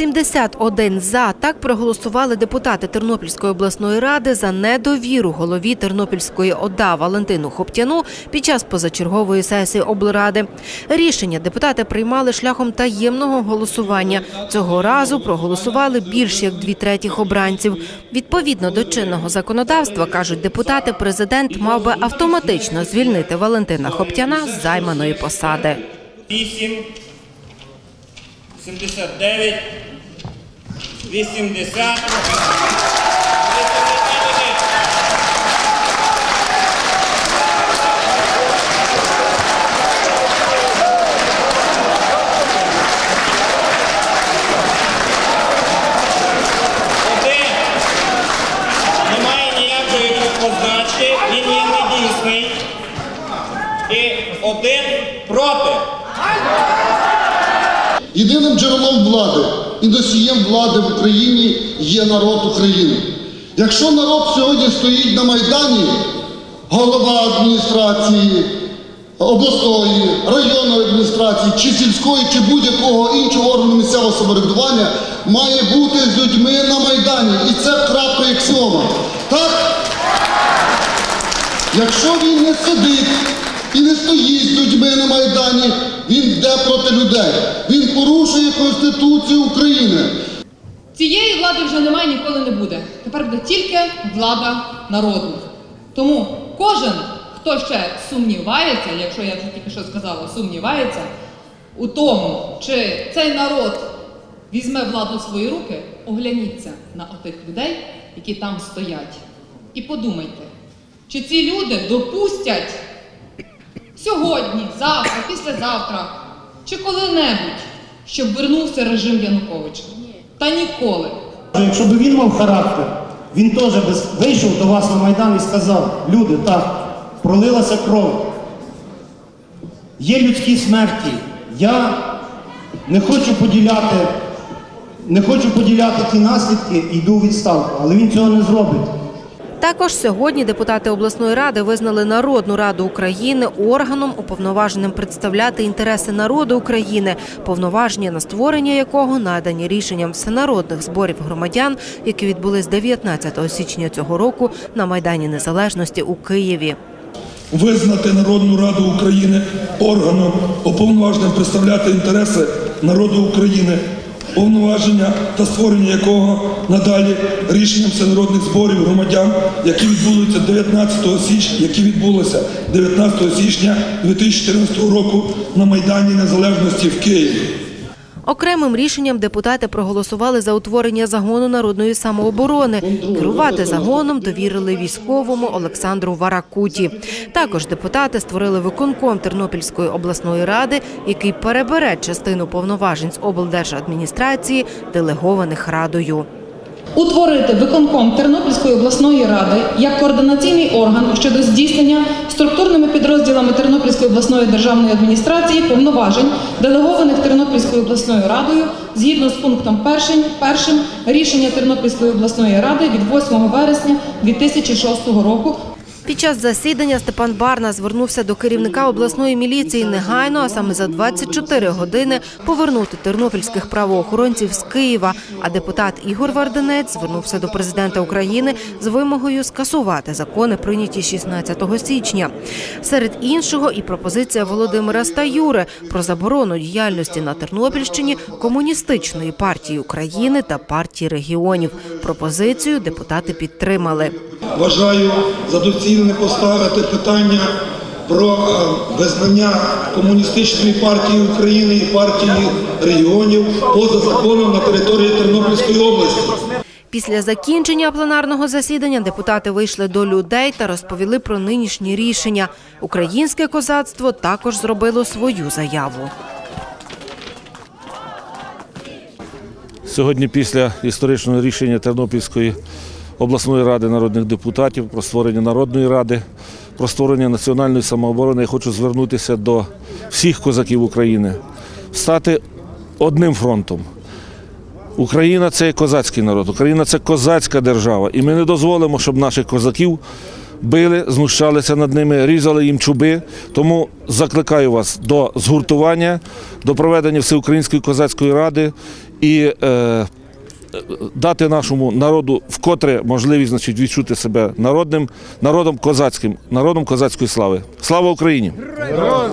81 за так проголосували депутати Тернопільської обласної ради за недовіру голові Тернопільської ОДА Валентину Хоптяну під час позачергової сесії облради. Рішення депутати приймали шляхом таємного голосування. Цього разу проголосували більш як дві третіх обранців. Відповідно до чинного законодавства, кажуть депутати, президент мав би автоматично звільнити Валентина Хоптяна з займаної посади. 8, 79, 80, 81. Один. Немає Єдиним джерелом влади і носієм влади в Україні є народ України. Якщо народ сьогодні стоїть на Майдані, голова адміністрації, обласної, районної адміністрації, чи сільської, чи будь-якого іншого органу місцевого самоврядування має бути з людьми на Майдані. І це крапка як сьома. Так? Якщо він не сидить і не стоїть з людьми на Майдані, він йде проти людей. Він порушує Конституцію України. Цієї влади вже немає ніколи не буде. Тепер буде тільки влада народних. Тому кожен, хто ще сумнівається, якщо я вже тільки що сказала, сумнівається у тому, чи цей народ візьме владу в свої руки, огляніться на отих людей, які там стоять. І подумайте, чи ці люди допустять сьогодні, завтра, післязавтра чи коли-небудь, щоб вернувся режим Януковича. Та ніколи. Якщо б він мав характер, він теж би вийшов до вас на Майдан і сказав, люди, так, пролилася кров. Є людські смерті. Я не хочу поділяти, не хочу поділяти ті наслідки і йду у відставку, але він цього не зробить. Також сьогодні депутати обласної ради визнали Народну раду України органом, уповноваженим представляти інтереси народу України, повноваження на створення якого надані рішенням всенародних зборів громадян, які відбулись 19 січня цього року на майдані Незалежності у Києві. визнати Народну Раду України органом, уповноваженим представляти інтереси народу України, повноваження та створення якого надалі рішенням всенародних зборів громадян, які відбулися 19 січня, які відбулися 19 січня 2014 року на Майдані Незалежності в Києві. Окремим рішенням депутати проголосували за утворення загону народної самооборони. Керувати загоном довірили військовому Олександру Варакуті. Також депутати створили виконком Тернопільської обласної ради, який перебере частину повноважень з облдержадміністрації, делегованих радою. Утворити виконком Тернопільської обласної ради як координаційний орган щодо здійснення структурними підрозділами Тернопільської обласної державної адміністрації повноважень, делегованих Тернопільською обласною радою згідно з пунктом 1, першим рішення Тернопільської обласної ради від 8 вересня 2006 року Під час засідання Степан Барна звернувся до керівника обласної міліції негайно, а саме за 24 години повернути тернопільських правоохоронців з Києва. А депутат Ігор Варденець звернувся до президента України з вимогою скасувати закони, прийняті 16 січня. Серед іншого і пропозиція Володимира Стаюри про заборону діяльності на Тернопільщині комуністичної партії України та партії регіонів. Пропозицію депутати підтримали. Вважаю за доцільне поставити питання про е, визнання комуністичної партії України і партії регіонів поза законом на території Тернопільської області. Після закінчення пленарного засідання депутати вийшли до людей та розповіли про нинішні рішення. Українське козацтво також зробило свою заяву. Сьогодні, після історичного рішення Тернопільської обласної ради народних депутатів про створення народної ради, про створення національної самооборони, я хочу звернутися до всіх козаків України, стати одним фронтом. Україна це козацький народ, Україна це козацька держава. І ми не дозволимо, щоб наших козаків били, знущалися над ними, різали їм чуби. Тому закликаю вас до згуртування, до проведення всеукраїнської козацької ради і е, дати нашому народу вкотре можливість значить, відчути себе народним, народом козацьким, народом козацької слави. Слава Україні! Героям!